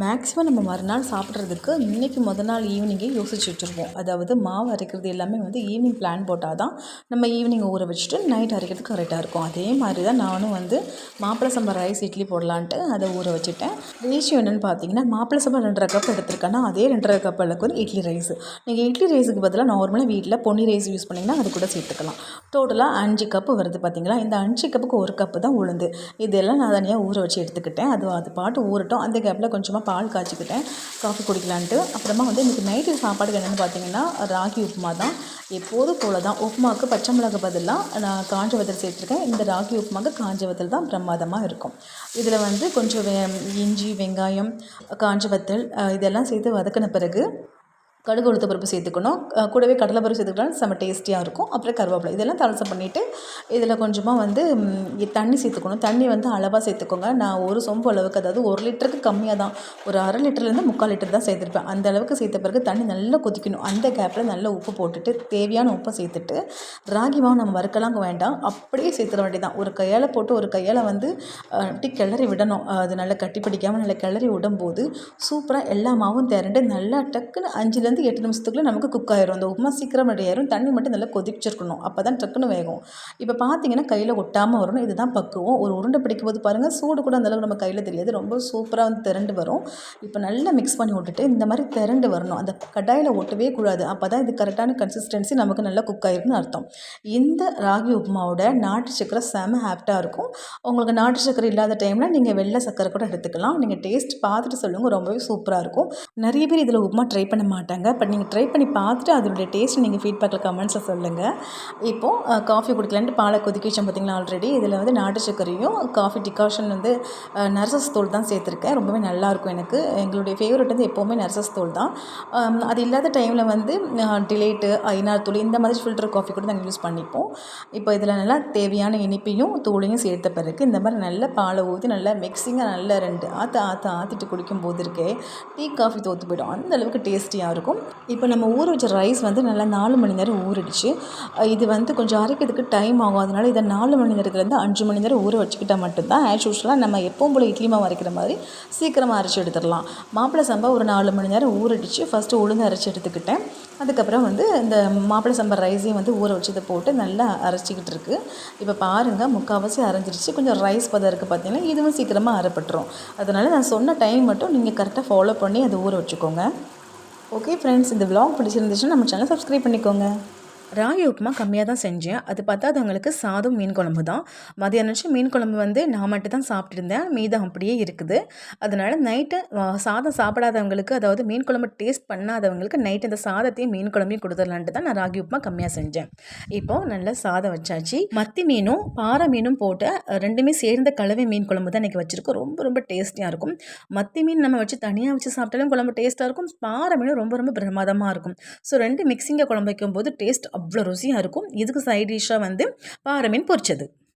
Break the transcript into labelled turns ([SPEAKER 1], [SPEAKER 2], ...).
[SPEAKER 1] Maximum நம்ம மறுநாள் சாப்பிட்றதுக்கு இன்றைக்கி முத நாள் ஈவினிங்கே யோசிச்சு வச்சுருப்போம் அதாவது மாவு அரைக்கிறது எல்லாமே வந்து ஈவினிங் பிளான் போட்டால் தான் நம்ம ஈவினிங் ஊற வச்சுட்டு நைட் அரைக்கிறதுக்கு கரெக்டாக இருக்கும். அதே மாதிரி தான் நானும் வந்து மாப்பிள சம்பா ரைஸ் இட்லி போடலான்ட்டு அதை ஊற வச்சுட்டேன். ரேஷியோ என்னென்னு பார்த்தீங்கன்னா மாப்பிள சம்பா ரெண்டரை கப் எடுத்திருக்கேன்னா அதே ரெண்டரை கப் அளவுக்கு வந்து இட்லி ரைஸ் நீங்கள் இட்லி ரைஸுக்கு பதிலாக நார்மலாக வீட்டில் பொன்னி ரைஸ் யூஸ் பண்ணிங்கன்னா அது கூட சேர்த்துக்கலாம். டோட்டலாக அஞ்சு கப்பு வருது பார்த்தீங்களா? இந்த அஞ்சு கப்புக்கு ஒரு கப்பு தான் உளுந்து. இதெல்லாம் நான் தனியாக ஊற வச்சு எடுத்துக்கிட்டேன். அது அது பாட்டு ஊறட்டும். அந்த கேப்பில் கொஞ்சமாக பால் காய்ச்சிக்கிட்டேன். காஃபி குடிக்கலான்ட்டு. அப்புறமா வந்து இன்றைக்கி நைட்டு சாப்பாடுக்கு என்னென்னு பார்த்தீங்கன்னா ராகி உப்புமா தான் எப்போதும் போல தான் உப்புமாவுக்கு பச்சை மிளகு பதிலாக நான் காஞ்ச வத்தல் சேர்த்துருக்கேன். இந்த ராகி உப்புமாவுக்கு காஞ்ச வத்தல் தான் பிரமாதமாக இருக்கும். இதில் வந்து கொஞ்சம் இஞ்சி வெங்காயம் காஞ்ச வத்தல் இதெல்லாம் சேர்த்து வதக்கின பிறகு கடுகு உளுத்த பருப்பு சேர்த்துக்கணும். கூடவே கடலை பருப்பு சேர்த்துக்கிட்டாலும் செம்ம டேஸ்டியாக இருக்கும். அப்புறம் கருவேப்பிலை. இதெல்லாம் தலசம் பண்ணிவிட்டு இதில் கொஞ்சமாக வந்து தண்ணி சேர்த்துக்கணும். தண்ணி வந்து அளவாக சேர்த்துக்கோங்க. நான் ஒரு சொம்பு அளவுக்கு அதாவது ஒரு லிட்டருக்கு கம்மியாக தான். ஒரு அரை லிட்டர்லேருந்து முக்கால் லிட்டர் தான் சேர்த்துருப்பேன். அந்த அளவுக்கு சேர்த்த பிறகு தண்ணி நல்லா கொதிக்கணும். அந்த கேப்பில் நல்லா உப்பு போட்டுட்டு தேவையான உப்பை சேர்த்துட்டு ராகி மாவு நம்ம வறுக்கலாம் வேண்டாம். அப்படியே சேர்த்துட வேண்டியதான் ஒரு கையால் போட்டு ஒரு கையால் வந்து அப்படி கிளறி விடணும். அது நல்லா கட்டி பிடிக்காமல் நல்லா கிளறி விடும்போது சூப்பராக எல்லா மாவும் திரண்டு நல்லா டக்குன்னு அஞ்சுலேருந்து அஞ்சுலேருந்து எட்டு நிமிஷத்துக்குள்ளே நமக்கு குக் ஆயிரும். அந்த உப்புமா சீக்கிரம் ரெடி ஆயிரும். தண்ணி மட்டும் நல்லா கொதிச்சிருக்கணும். அப்போ தான் டக்குன்னு வேகும். இப்போ பார்த்தீங்கன்னா கையில் ஒட்டாமல் வரணும். இதுதான் பக்குவம். ஒரு உருண்டை பிடிக்கும் போது பாருங்கள் சூடு கூட அந்தளவுக்கு நம்ம கையில் தெரியாது. ரொம்ப சூப்பராக வந்து திரண்டு வரும். இப்போ நல்லா மிக்ஸ் பண்ணி விட்டுட்டு இந்த மாதிரி திரண்டு வரணும். அந்த கடாயில் ஒட்டவே கூடாது. அப்போ தான் இது கரெக்டான கன்சிஸ்டன்சி நமக்கு நல்லா குக் ஆயிருக்குன்னு அர்த்தம். இந்த ராகி உப்புமாவோட நாட்டு சக்கரை செம ஹாப்டாக இருக்கும். உங்களுக்கு நாட்டு சக்கரை இல்லாத டைமில் நீங்கள் வெள்ளை சக்கரை கூட எடுத்துக்கலாம். நீங்கள் டேஸ்ட் பார்த்துட்டு சொல்லுங்கள் ரொம்பவே சூப்பராக இருக்கும். நிறைய பேர் இதில் உப்புமா ட்ரை பண்ண மாட்டாங்க. சொல்லுங்கள். பட் நீங்கள் ட்ரை பண்ணி பார்த்துட்டு அதனுடைய டேஸ்ட் நீங்கள் ஃபீட்பேக்கில் கமெண்ட்ஸில் சொல்லுங்கள். இப்போது காஃபி குடிக்கலான்ட்டு பாலை கொதிக்க வச்சோம் பார்த்திங்களா ஆல்ரெடி இதில் வந்து நாட்டு சர்க்கரையும் காஃபி டிகாஷன் வந்து நர்சஸ் தோல் தான் சேர்த்துருக்கேன். ரொம்பவே நல்லாயிருக்கும் எனக்கு. எங்களுடைய ஃபேவரட் வந்து எப்போவுமே நர்சஸ் தோல் தான். அது இல்லாத டைமில் வந்து டிலேட்டு ஐநார் தூள் இந்த மாதிரி ஃபில்டர் காஃபி கூட நாங்கள் யூஸ் பண்ணிப்போம். இப்போ இதில் நல்லா தேவையான இனிப்பையும் தூளையும் சேர்த்த பிறகு இந்த மாதிரி நல்ல பாலை ஊற்றி நல்லா மிக்சிங்காக நல்லா ரெண்டு ஆற்று ஆற்று ஆற்றிட்டு குடிக்கும் போது இருக்கே டீ காஃபி தோற்று போய்டும். அந்த அளவுக்கு டேஸ்டியாக இருக்கும். இப்போ நம்ம ஊற வச்ச ரைஸ் வந்து நல்லா நாலு மணி நேரம் ஊறிடுச்சு. இது வந்து கொஞ்சம் அரைக்கிறதுக்கு டைம் ஆகும். அதனால் இதை நாலு மணி நேரத்துலேருந்து அஞ்சு மணி நேரம் ஊற வச்சுக்கிட்டால் மட்டும்தான் ஆஸ் யூஸ்வலாக நம்ம எப்பவும் போல் இட்லி மாவு அரைக்கிற மாதிரி சீக்கிரமாக அரைச்சி எடுத்துடலாம். மாப்பிள்ளை சம்பா ஒரு நாலு மணி நேரம் ஊறிடுச்சு. ஃபஸ்ட்டு உளுந்து அரைச்சி எடுத்துக்கிட்டேன். அதுக்கப்புறம் வந்து இந்த மாப்பிள்ளை சம்பா ரைஸையும் வந்து ஊற வச்சதை போட்டு நல்லா அரைச்சிக்கிட்டு இருக்குது இப்போ பாருங்கள் முக்கால்வாசி அரைஞ்சிருச்சு. கொஞ்சம் ரைஸ் பதம் இருக்குது பார்த்தீங்கன்னா இதுவும் சீக்கிரமாக அரைப்பட்டுரும். அதனால் நான் சொன்ன டைம் மட்டும் நீங்கள் கரெக்டாக ஃபாலோ பண்ணி அதை ஊற வச்சுக்கோங்க. ஓகே ஃப்ரெண்ட்ஸ் இந்த விலாக் பிடிச்சிருந்துச்சுன்னா நம்ம சேனல் சப்ஸ்கிரைப் பண்ணிக்கோங்க. ராகி உப்புமா கம்மியாக தான் செஞ்சேன். அது பத்தாதவங்களுக்கு சாதம் மீன் குழம்பு தான். மதியானம் மீன் குழம்பு வந்து நான் மட்டும் தான் சாப்பிட்டுருந்தேன். மீதம் அப்படியே இருக்குது. அதனால் நைட்டு சாதம் சாப்பிடாதவங்களுக்கு அதாவது மீன் குழம்பு டேஸ்ட் பண்ணாதவங்களுக்கு நைட்டு இந்த சாதத்தையும் மீன் குழம்பையும் கொடுத்துடலான்ட்டு தான் நான் ராகி உப்புமா கம்மியாக செஞ்சேன். இப்போது நல்ல சாதம் வச்சாச்சு. மத்தி மீனும் பாறை மீனும் போட்டு ரெண்டுமே சேர்ந்த கலவை மீன் குழம்பு தான் இன்றைக்கி வச்சுருக்கோம். ரொம்ப ரொம்ப டேஸ்டியாக இருக்கும். மத்தி மீன் நம்ம வச்சு தனியாக வச்சு சாப்பிட்டாலும் குழம்பு டேஸ்ட்டாக இருக்கும். பாறை மீனும் ரொம்ப ரொம்ப பிரமாதமாக இருக்கும். ஸோ ரெண்டு மிக்சிங்கை குழம்பு வைக்கும்போது டேஸ்ட் அவ்வளோ ருசியாக இருக்கும். இதுக்கு சைட் டிஷ்ஷாக வந்து பாறை மீன் பொரிச்சது.